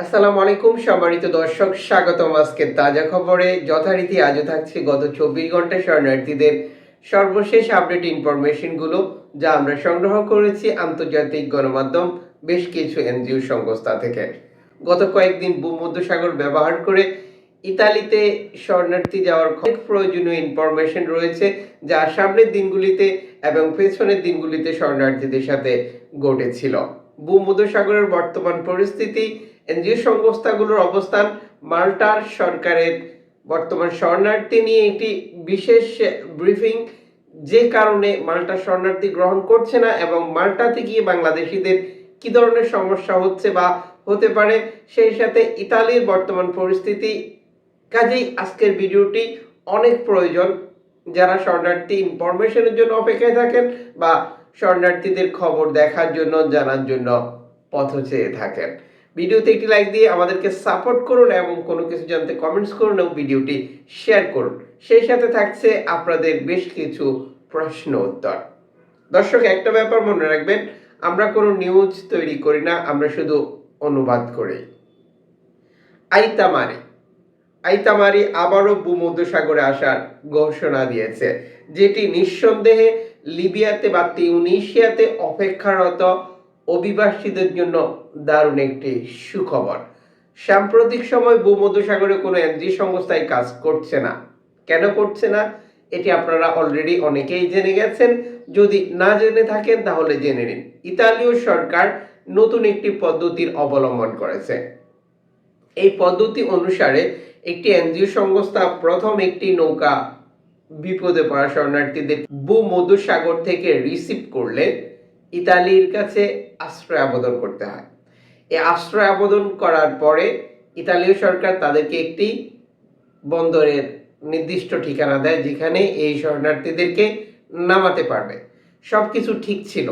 আসসালামু আলাইকুম, সম্মানিত দর্শক, স্বাগতম আজকে তাজা খবরে। যথারীতি আজও থাকছে গত চব্বিশ ঘণ্টা শরণার্থীদের সর্বশেষ আপডেট ইনফরমেশনগুলো যা আমরা সংগ্রহ করেছি আন্তর্জাতিক গণমাধ্যম, বেশ কিছু এনজিও সংস্থা থেকে। গত কয়েকদিন ভূমধ্যসাগর ব্যবহার করে ইতালিতে শরণার্থী যাওয়ার অনেক প্রয়োজনীয় ইনফরমেশন রয়েছে, যা সামনের দিনগুলিতে এবং পেছনের দিনগুলিতে শরণার্থীদের সাথে ঘটেছিল। ভূমধ্যসাগরের বর্তমান পরিস্থিতি এনজিও সংস্থাগুলোর অবস্থান মাল্টার সরকারের বর্তমান শরণার্থী নিয়ে একটি বিশেষ ব্রিফিং যে কারণে মাল্টা শরণার্থী গ্রহণ করছে না এবং মাল্টাতে গিয়ে বাংলাদেশিদের কি ধরনের সমস্যা হচ্ছে বা হতে পারে, সেই সাথে ইতালির বর্তমান পরিস্থিতি। কাজেই আজকের ভিডিওটি অনেক প্রয়োজন। যারা শরণার্থী ইনফরমেশনের জন্য অপেক্ষায় থাকেন বা শরণার্থীদের খবর দেখার জন্য, জানার জন্য পথ চেয়ে থাকেন। ভিডিওতে একটি লাইক দিয়ে আমাদেরকে সাপোর্ট করুন এবং কোনো কিছু জানতে কমেন্টস করুন এবং ভিডিওটি শেয়ার করুন। সেই সাথে থাকছে আপনাদের বেশ কিছু প্রশ্ন উত্তর। দর্শক, একটা ব্যাপার মনে রাখবেন, আমরা কোনো নিউজ তৈরি করি না, আমরা শুধু অনুবাদ করি। আইতামারি। আইতামারি আবারও ভূমধ্যসাগরে আসার ঘোষণা দিয়েছে, যেটি নিঃসন্দেহে লিবিয়াতে বা তিউনিশিয়াতে অপেক্ষারত অভিবাসীদের জন্য দারুণ একটি সুখবর। সাম্প্রতিক সময় ভূমধ্যসাগরে কোনো এনজি সংস্থায় কাজ করছে না। কেন করছে না? এটি আপনারা অলরেডি অনেকেই জেনে গেছেন। যদি না জেনে থাকেন, তাহলে জেনে নিন। ইতালীয় সরকার নতুন একটি পদ্ধতির অবলম্বন করেছে। এই পদ্ধতি অনুসারে একটি এনজিও সংস্থা প্রথম একটি নৌকা বিপদে পড়া শরণার্থীদের ভূমধ্যসাগর থেকে রিসিভ করলে ইতালির কাছে আশ্রয় আবেদন করতে হয়। এই আশ্রয় আবেদন করার পরে ইতালীয় সরকার তাদেরকে একটি বন্দরের নির্দিষ্ট ঠিকানা দেয়, যেখানে এই শরণার্থীদেরকে নামাতে পারবে। সব কিছু ঠিক ছিল।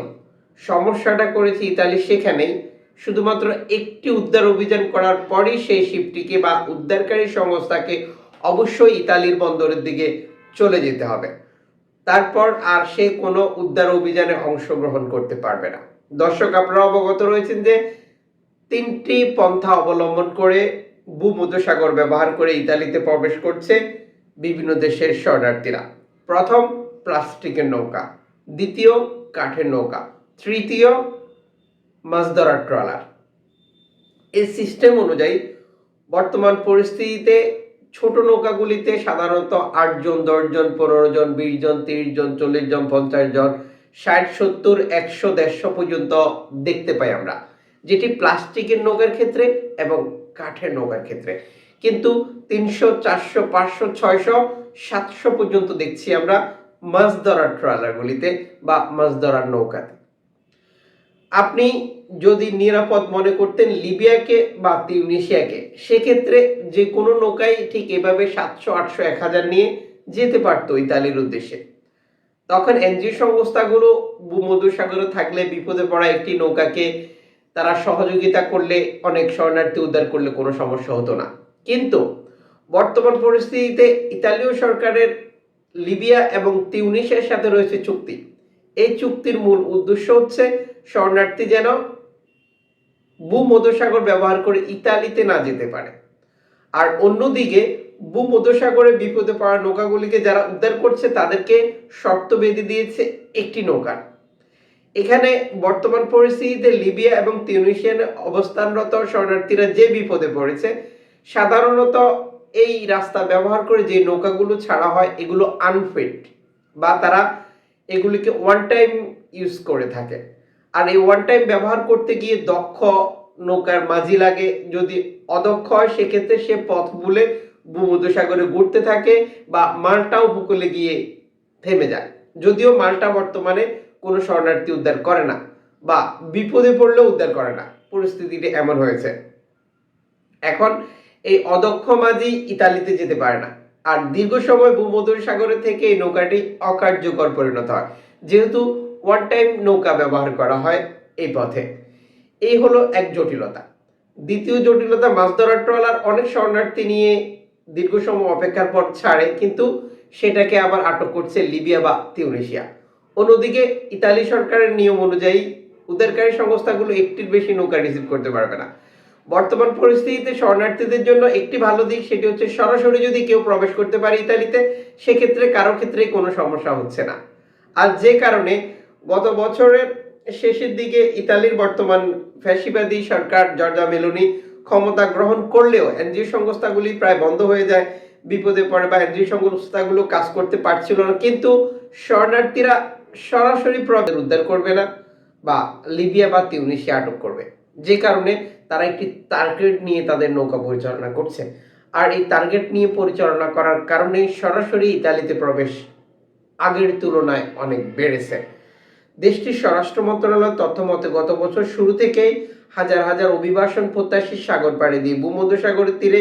সমস্যাটা করেছে ইতালি সেখানেই। শুধুমাত্র একটি উদ্ধার অভিযান করার পরই সেই শিপটিকে বা উদ্ধারকারী সংস্থাকে অবশ্যই ইতালির বন্দরের দিকে চলে যেতে হবে। তারপর আর সে কোনো উদ্ধার অভিযানে অংশগ্রহণ করতে পারবে না। দর্শক, আপনারা অবগত রয়েছেন যে তিনটি পন্থা অবলম্বন করে ভূমধ্যসাগর ব্যবহার করে ইতালিতে প্রবেশ করছে বিভিন্ন দেশের শরণার্থীরা। প্রথম, প্লাস্টিকের নৌকা। দ্বিতীয়, কাঠের নৌকা। তৃতীয় মাছ ধরার ট্রলার। এই সিস্টেম অনুযায়ী বর্তমান পরিস্থিতিতে ছোট নৌকাগুলিতে সাধারণত আটজন, দশজন পনেরো জন বিশ জন তিরিশ জন চল্লিশ জন পঞ্চাশ জন ষাট, সত্তর, একশো, দেড়শো পর্যন্ত দেখতে পাই আমরা। যেটি প্লাস্টিকের নৌকার ক্ষেত্রে এবং কাঠের নৌকার ক্ষেত্রে। কিন্তু তিনশো, চারশো, পাঁচশো, ছয়শো, সাতশো পর্যন্ত দেখছি আমরা মাছ ধরার ট্রলারগুলিতে বা মাছ ধরার নৌকাতে। আপনি যদি নিরাপদ মনে করতেন লিবিয়াকে বা তিউনিশিয়াকে, সেক্ষেত্রে যে কোনো নৌকাই ঠিক এভাবে সাতশো, আটশো, এক হাজার নিয়ে যেতে পারতো ইতালির উদ্দেশ্যে। তখন এনজিও সংস্থাগুলো ভূমধ্যসাগরে থাকলে বিপদে পড়া একটি নৌকাকে তারা সহযোগিতা করলে, অনেক শরণার্থী উদ্ধার করলে কোনো সমস্যা হতো না। কিন্তু বর্তমান পরিস্থিতিতে ইতালীয় সরকারের লিবিয়া এবং তিউনিসের সাথে রয়েছে চুক্তি। এই চুক্তির মূল উদ্দেশ্য হচ্ছে শরণার্থী যেন ভূমধ্যসাগর ব্যবহার করে ইতালিতে না যেতে পারে। আর অন্যদিকে, ভূমধ্যসাগরে বিপদে পড়া নৌকাগুলিকে যারা উদ্ধার করছে, তাদেরকে শর্ত বেঁধে দিয়েছে একটি নৌকার এখানে বর্তমান পরিস্থিতিতে লিবিয়া এবং তিউনিশিয়ান অবস্থানরত শরণার্থীরা যে বিপদে পড়েছে, সাধারণত এই রাস্তা ব্যবহার করে যে নৌকাগুলো ছাড়া হয়, এগুলো আনফিট বা তারা এগুলিকে ওয়ান টাইম ইউজ করে থাকে। আর এই ওয়ান টাইম ব্যবহার করতে গিয়ে দক্ষ নৌকার মাঝি লাগে। যদি অদক্ষ হয়, সেক্ষেত্রে সে পথ ভুলে ভূমধ্যসাগরে ঘুরতে থাকে বা মালটাও উপকূলে গিয়ে থেমে যায়। যদিও মালটা বর্তমানে কোনো শরণার্থী উদ্ধার করে না বা বিপদে পড়লেও উদ্ধার করে না। পরিস্থিতিটি এমন হয়েছে। এখন এই অদক্ষ মাঝি ইতালিতে যেতে পারে না। আর দীর্ঘ সময় ভূমধ্যসাগরে থেকে এই নৌকাটি অকার্যকর পরিণত হয়। যেহেতু ওয়ান টাইম নৌকা ব্যবহার করা হয় এই পথে। এই হলো এক জটিলতা। দ্বিতীয় জটিলতা, মাছ ধরার ট্রলার অনেক শরণার্থী নিয়ে দীর্ঘ সময় অপেক্ষার পর ছাড়ে, কিন্তু সেটাকে আবার আটক করছে লিবিয়া বা তিউনেশিয়া। অন্যদিকে, ইতালি সরকারের নিয়ম অনুযায়ী উদ্ধারকারী সংস্থাগুলো একটির বেশি নৌকা রিসিভ করতে পারবে না। বর্তমান পরিস্থিতিতে শরণার্থীদের জন্য একটি ভালো দিক সেটি হচ্ছে সরাসরি যদি কেউ প্রবেশ করতে পারে ইতালিতে, সেক্ষেত্রে কারও ক্ষেত্রে কোনো সমস্যা হচ্ছে না। আর যে কারণে গত বছরের শেষের দিকে ইতালির বর্তমান ফ্যাসিবাদী সরকার জর্জা মেলোনি ক্ষমতা গ্রহণ করলেও এনজিও সংস্থাগুলি প্রায় বন্ধ হয়ে যায়, বিপদে পড়ে বা এনজিও সংস্থাগুলো কাজ করতে পারছিল না। কিন্তু শরণার্থীরা সরাসরি প্রবেশ উদ্ধার করবে না বা লিবিয়া বা তিউনিশিয়া আটক করবে। যে কারণে তারা একটি টার্গেট নিয়ে তাদের নৌকা পরিচালনা করছে। আর এই টার্গেট নিয়ে পরিচালনা করার কারণে সরাসরি ইতালিতে প্রবেশ আগের তুলনায় অনেক বেড়েছে। দেশটির স্বরাষ্ট্র মন্ত্রণালয় তথ্য মতে গত বছর শুরু থেকেই হাজার হাজার অভিবাসন প্রত্যাশী সাগর পাড়ি দিয়ে ভূমধ্যসাগরের তীরে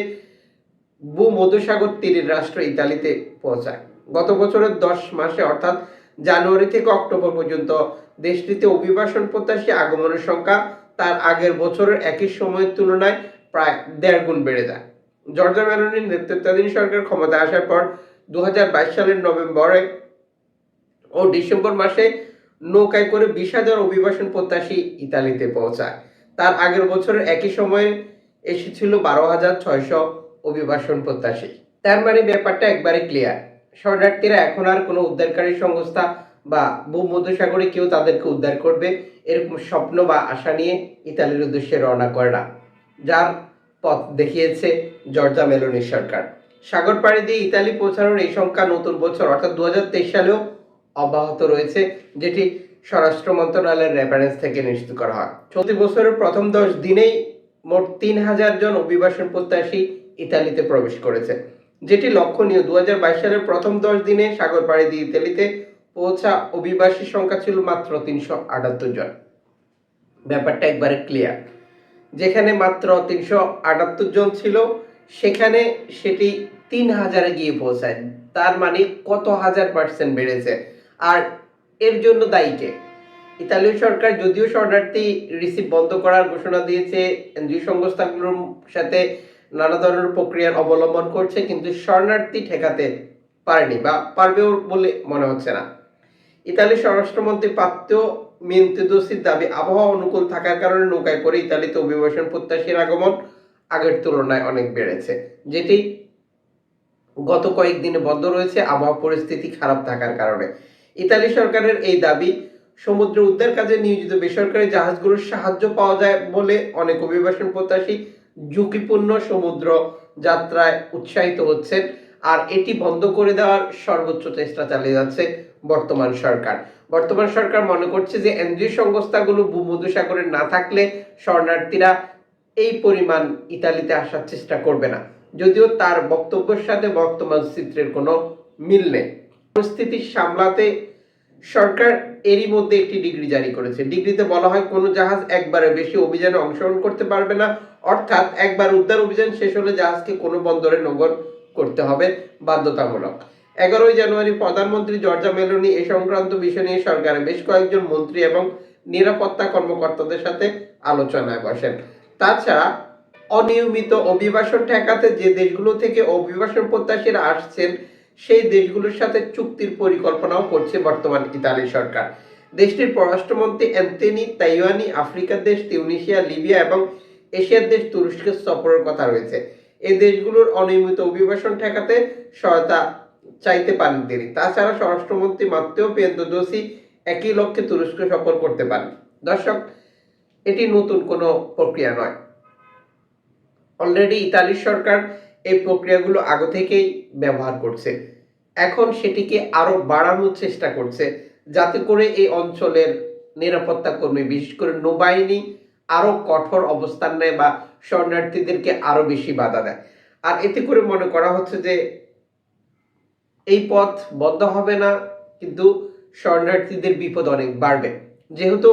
ভূমধ্যসাগর তীরের রাষ্ট্র ইতালিতে পৌঁছায়। গত বছরের দশ মাসে অর্থাৎ জানুয়ারি থেকে অক্টোবর পর্যন্ত দেশটিতে অভিবাসন প্রত্যাশী আগমনের সংখ্যা তার আগের বছরের একই সময়ের তুলনায় প্রায় দেড় গুণ বেড়ে যায়। জর্জা মেলোনির নেতৃত্বাধীন সরকার ক্ষমতায় আসার পর দু হাজার বাইশ সালের নভেম্বরে ও ডিসেম্বর মাসে নৌকায় করে বিশ হাজার অভিবাসন প্রত্যাশী ইতালিতে পৌঁছায়। তার আগের বছরের একই সময়ে এসেছিল বারো হাজার ছয়শো অভিবাসন প্রত্যাশী। তার মানে ব্যাপারটা একবারে ক্লিয়ার শরণার্থীরা এখন আর কোনো উদ্ধারকারী সংস্থা বা ভূমধ্যসাগরে কেউ তাদেরকে উদ্ধার করবে, এরকম স্বপ্ন বা আশা নিয়ে ইতালির উদ্দেশ্যে রওনা করে না। যার পথ দেখিয়েছে জর্জা মেলোনির সরকার। সাগর পাড়ি দিয়ে ইতালি পৌঁছানোর এই সংখ্যা নতুন বছর, অর্থাৎ দু সালেও অব্যাহত রয়েছে, যেটি স্বরাষ্ট্র মন্ত্রণালয়ের রেফারেন্স থেকে নিশ্চিত করা হয়। চলতি বছরের প্রথম দশ দিনেই মোট তিন হাজার জন অভিবাসন প্রত্যাশী ইতালিতে প্রবেশ করেছে, যেটি লক্ষণীয়। দু হাজার বাইশ সালের প্রথম দশ দিনে সাগর পাড়ি দিয়ে ইতালিতে পৌঁছা অভিবাসীর সংখ্যা ছিল মাত্র তিনশো আটাত্তর জন। ব্যাপারটা একবারে ক্লিয়ার যেখানে মাত্র তিনশো আটাত্তর জন ছিল, সেখানে সেটি তিন হাজারে গিয়ে পৌঁছায়। তার মানে কত হাজার পার্সেন্ট বেড়েছে। আর এর জন্য দায়ী কে? ইতালীয় সরকার যদিও শরণার্থী রিসিভ বন্ধ করার ঘোষণা দিয়েছে, এনজিও সংস্থাগুলোর সাথে নানা ধরনের প্রক্রিয়ার অবলম্বন করছে, কিন্তু শরণার্থী ঠেকাতে পারেনি বা পারবেও বলে মনে হচ্ছে না। ইতালির স্বরাষ্ট্রমন্ত্রী পাত্র মিন্তেদোসির দাবি, আবহাওয়া অনুকূল থাকার কারণে নৌকায় করে ইতালিতে অভিবাসন প্রত্যাশীর আগমন আগের তুলনায় অনেক বেড়েছে, যেটি গত কয়েকদিনে বন্ধ রয়েছে, আবহাওয়া পরিস্থিতি খারাপ থাকার কারণে। ইতালি সরকারের এই দাবি, সমুদ্র উদ্ধার কাজে নিয়োজিত বেসরকারি জাহাজগুলোর সাহায্য পাওয়া যায় বলে অনেক অভিবাসন প্রত্যাশী ঝুঁকিপূর্ণ সমুদ্র যাত্রায় উৎসাহিত হচ্ছেন, আর এটি বন্ধ করে দেওয়ার সর্বোচ্চ চেষ্টা চালিয়ে যাচ্ছে বর্তমান সরকার। বর্তমান সরকার মনে করছে যে এনজিও সংস্থাগুলো ভূমধ্যসাগরে না থাকলে শরণার্থীরা এই পরিমাণ ইতালিতে আসার চেষ্টা করবে না। যদিও তার বক্তব্যের সাথে বর্তমান চিত্রের কোনো মিল নেই। পরিস্থিতি সামলাতে সরকার এরই মধ্যে একটি ডিগ্রি জারি করেছে। ডিগ্রিতে বলা হয় কোনো জাহাজ একবারে বেশি অভিযানে অংশগ্রহণ করতে পারবে না, অর্থাৎ একবার উদ্ধার অভিযান শেষ হলে জাহাজকে কোনো বন্দরে নগর করতে হবে বাধ্যতামূলক। এগারোই জানুয়ারি প্রধানমন্ত্রী জর্জা মেলোনি এ সংক্রান্ত বিষয় নিয়ে সরকারের বেশ কয়েকজন মন্ত্রী এবং নিরাপত্তা কর্মকর্তাদের সাথে আলোচনায় বসেন। তাছাড়া অনিয়মিত অভিবাসন ঠেকাতে যে দেশগুলো থেকে অভিবাসন প্রত্যাশীরা আসছেন, সেই দেশগুলোর সাথে চুক্তির পরিকল্পনাও করছে বর্তমান ইতালি সরকার। দেশটির পররাষ্ট্রমন্ত্রী অ্যান্থনি তাইওয়ানি আফ্রিকার দেশ তিউনিশিয়া লিবিয়া এবং এশিয়ার দেশ তুরস্কের সফরের কথা রয়েছে। এই দেশগুলোর অনিয়মিত অভিবাসন ঠেকাতে সহায়তা চাইতে পারেন তিনি। তাছাড়া স্বরাষ্ট্রমন্ত্রী মাত্তেও পেন্দোদোসি একই লক্ষ্যে তুরস্ক সফর করতে পারেন। দর্শক, এটি নতুন কোনো প্রক্রিয়া নয়। অলরেডি ইতালির সরকার এই প্রক্রিয়াগুলো আগে থেকেই ব্যবহার করছে। এখন সেটিকে আরও বাড়ানোর চেষ্টা করছে, যাতে করে এই অঞ্চলের নিরাপত্তা কর্মী, বিশেষ করে নৌবাহিনী, আরও কঠোর অবস্থান নেয় বা শরণার্থীদেরকে আরও বেশি বাধা দেয়। আর এতে করে মনে করা হচ্ছে যে এই পথ বন্ধ হবে না, কিন্তু শরণার্থীদের বিপদ অনেক বাড়বে। যেহেতু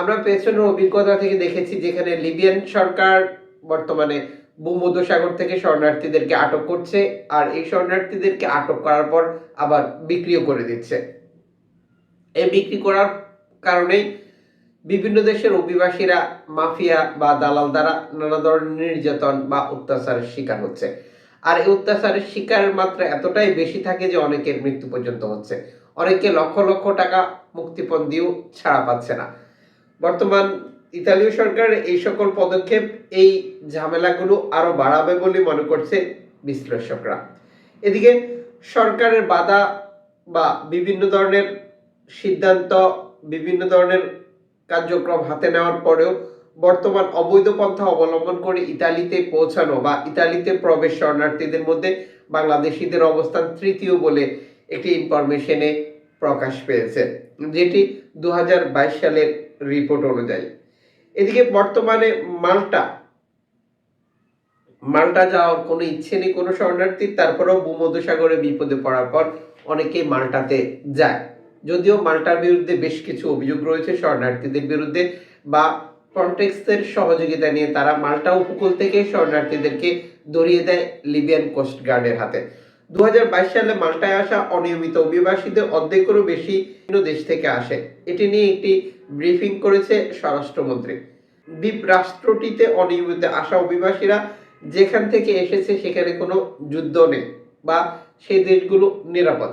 আমরা পেছনের অভিজ্ঞতা থেকে দেখেছি যেখানে লিবিয়ান সরকার বর্তমানে ভূমধ্যসাগর থেকে শরণার্থীদেরকে আটক করছে, আর এই শরণার্থীদেরকে আটক করার পর আবার বিক্রিও করে দিচ্ছে। এই বিক্রি করার কারণেই বিভিন্ন দেশের অভিবাসীরা মাফিয়া বা দালাল দ্বারা নানা ধরনের নির্যাতন বা অত্যাচারের শিকার হচ্ছে। আর এই অত্যাচারের শিকারের মাত্রা এতটাই বেশি থাকে যে অনেকের মৃত্যু পর্যন্ত হচ্ছে। অনেকে লক্ষ লক্ষ টাকা মুক্তিপণ দিয়েও ছাড়া পাচ্ছে না। বর্তমান ইতালীয় সরকারের এই সকল পদক্ষেপ এই ঝামেলাগুলো আরও বাড়াবে বলে মনে করছে বিশ্লেষকরা। এদিকে সরকারের বাধা বা বিভিন্ন ধরনের সিদ্ধান্ত, বিভিন্ন ধরনের কার্যক্রম হাতে নেওয়ার পরেও বর্তমান অবৈধ পন্থা অবলম্বন করে ইতালিতে পৌঁছানো বা ইতালিতে প্রবেশ শরণার্থীদের মধ্যে বাংলাদেশিদের অবস্থান তৃতীয় বলে একটি ইনফরমেশনে প্রকাশ পেয়েছে, যেটি দু হাজার বাইশ সালের রিপোর্ট অনুযায়ী। এদিকে বর্তমানে মাল্টা মাল্টা যাওয়ার কোনো ইচ্ছে নেই কোনো শরণার্থীর তারপরেও ভূমধ্যসাগরে বিপদে পড়ার পর অনেকেই মাল্টাতে যায়। যদিও মাল্টার বিরুদ্ধে বেশ কিছু অভিযোগ রয়েছে শরণার্থীদের বিরুদ্ধে বা ফ্রন্টেক্সের সহযোগিতা নিয়ে তারা মাল্টা উপকূল থেকে শরণার্থীদেরকে ধরিয়ে দেয় লিবিয়ান কোস্ট গার্ডের হাতে। দুহাজার বাইশ সালে মাল্টায় আসা অনিয়মিত অভিবাসীদের অর্ধেকেরও বেশি দেশ থেকে আসে। এটি নিয়ে একটি ব্রিফিং করেছে স্বরাষ্ট্রমন্ত্রী। দ্বীপ রাষ্ট্রটিতে অনিয়মিত আসা অভিবাসীরা যেখান থেকে এসেছে সেখানে কোনো যুদ্ধ নেই বা সেই দেশগুলো নিরাপদ।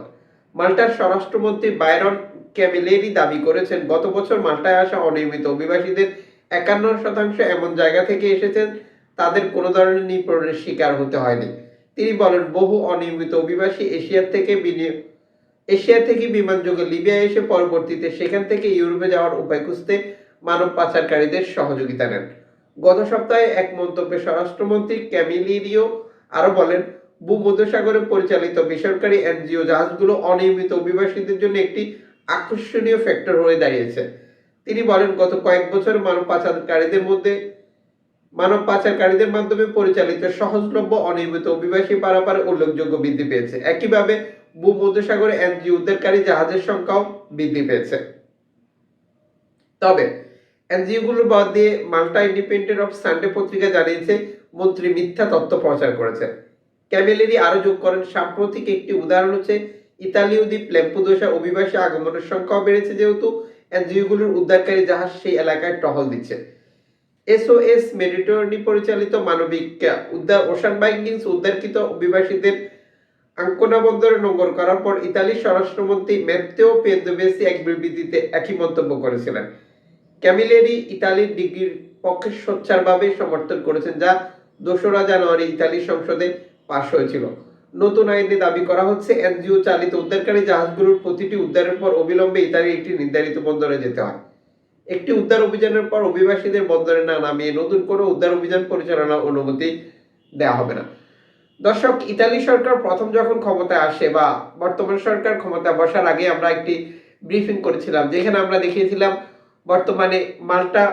মাল্টার স্বরাষ্ট্রমন্ত্রী বাইরন ক্যামিলেরি দাবি করেছেন, গত বছর মাল্টায় আসা অনিয়মিত অভিবাসীদের একান্ন শতাংশ এমন জায়গা থেকে এসেছেন, তাদের কোনো ধরনের নিপীড়নের শিকার হতে হয়নি। তিনি বলেন, বহু অনিয়মিত অভিবাসী এশিয়ার থেকে এশিয়া থেকে বিমান বিমানযোগে লিবিয়া এসে পরবর্তীতে সেখান থেকে ইউরোপে যাওয়ার উপায় খুঁজতে মানব পাচারকারীদের সহযোগিতা নেন। গত সপ্তাহে এক মন্তব্যে স্বরাষ্ট্রমন্ত্রী ক্যামিলিরিও আরও বলেন, ভূমধ্যসাগরে পরিচালিত বেসরকারি এনজিও জাহাজগুলো অনিয়মিত অভিবাসীদের জন্য একটি আকর্ষণীয় ফ্যাক্টর হয়ে দাঁড়িয়েছে। তিনি বলেন, গত কয়েক বছর মানব পাচারকারীদের মধ্যে, মানব পাচারকারীদের মাধ্যমে পরিচালিত সহজলভ্য, অনিয়মিত অভিবাসী পারাপারে উল্লেখযোগ্য বৃদ্ধি পেয়েছে। একইভাবে, ভূমধ্যসাগরে এনজিও উদ্ধারকারী জাহাজের সংখ্যাও বৃদ্ধি পেয়েছে। তবে, এনজিওগুলোর বাদ দিয়ে মাল্টা ইন্ডিপেন্ডেন্ট অফ সানডে পত্রিকা জানিয়েছে, মন্ত্রী মিথ্যা তথ্য প্রচার করেছে। ক্যামেলেরি আরও যোগ করেন, সাম্প্রতিক একটি উদাহরণ হচ্ছে, ইতালীয় দ্বীপ ল্যাম্পুদোসা অভিবাসী আগমনের সংখ্যাও বেড়েছে যেহেতু এনজিওগুলোর উদ্ধারকারী জাহাজ সেই এলাকায় টহল দিচ্ছে। এসওএস মেডিটেরানি পরিচালিত মানবিক উদ্ধার ওশান বাইকিংস উদ্ধারকৃত অভিবাসীদের আঙ্কোনা বন্দরে নোঙ্গর করার পর ইতালির স্বরাষ্ট্রমন্ত্রী ম্যাত্তেও পেন্দোবেসি এক বিবৃতিতে একই মন্তব্য করেছিলেন। ক্যামিলেরি ইতালির ডিগ্রির পক্ষে সোচ্চারভাবে সমর্থন করেছেন, যা দোসরা জানুয়ারি ইতালির সংসদে পাশ হয়েছিল। নতুন আইনে দাবি করা হচ্ছে। এনজিও চালিত উদ্ধারকারী জাহাজগুলোর প্রতিটি উদ্ধারের পর অবিলম্বে ইতালির একটি নির্ধারিত বন্দরে যেতে হয়। একটি উদ্ধার অভিযানের পর অভিবাসীদের বন্দরে না নামিয়ে নতুন কোনো উদ্ধার অভিযান পরিচালনার অনুমতি দেওয়া হবে না। দর্শক, ইতালি সরকার প্রথম যখন ক্ষমতায় আসে বা বর্তমান সরকার ক্ষমতায় বসার আগে আমরা একটি ব্রিফিং করেছিলাম, যেখানে আমরা দেখিয়েছিলাম বর্তমানে মাল্টা,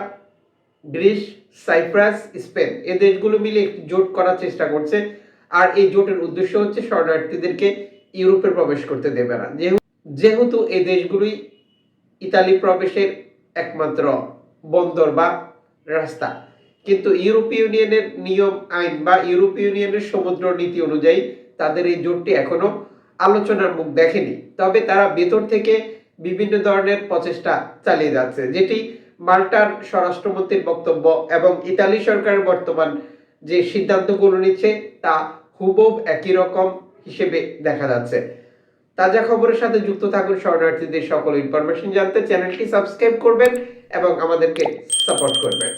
গ্রিস, সাইপ্রাস, স্পেন এ দেশগুলো মিলে জোট করার চেষ্টা করছে। আর এই জোটের উদ্দেশ্য হচ্ছে শরণার্থীদেরকে ইউরোপে প্রবেশ করতে দেবে না। যেহেতু এই দেশগুলোই ইতালি প্রবেশের একমাত্র বন্দর বা রাস্তা, কিন্তু ইউরোপীয় ইউনিয়নের নিয়ম, আইন বা ইউরোপীয় ইউনিয়নের সমুদ্র নীতি অনুযায়ী তাদের এই জোটটি এখনও আলোচনার মুখ দেখেনি। তবে তারা ভেতর থেকে বিভিন্ন ধরনের প্রচেষ্টা চালিয়ে যাচ্ছে, যেটি মাল্টার স্বরাষ্ট্রমন্ত্রীর বক্তব্য এবং ইতালি সরকারের বর্তমান যে সিদ্ধান্তগুলো নিচ্ছে তা খুব একই রকম হিসেবে দেখা যাচ্ছে। তাজা খবরের সাথে যুক্ত থাকুন শরণার্থীদের সকল ইনফরমেশন জানতে চ্যানেলটি সাবস্ক্রাইব করবেন এবং আমাদেরকে সাপোর্ট করবেন।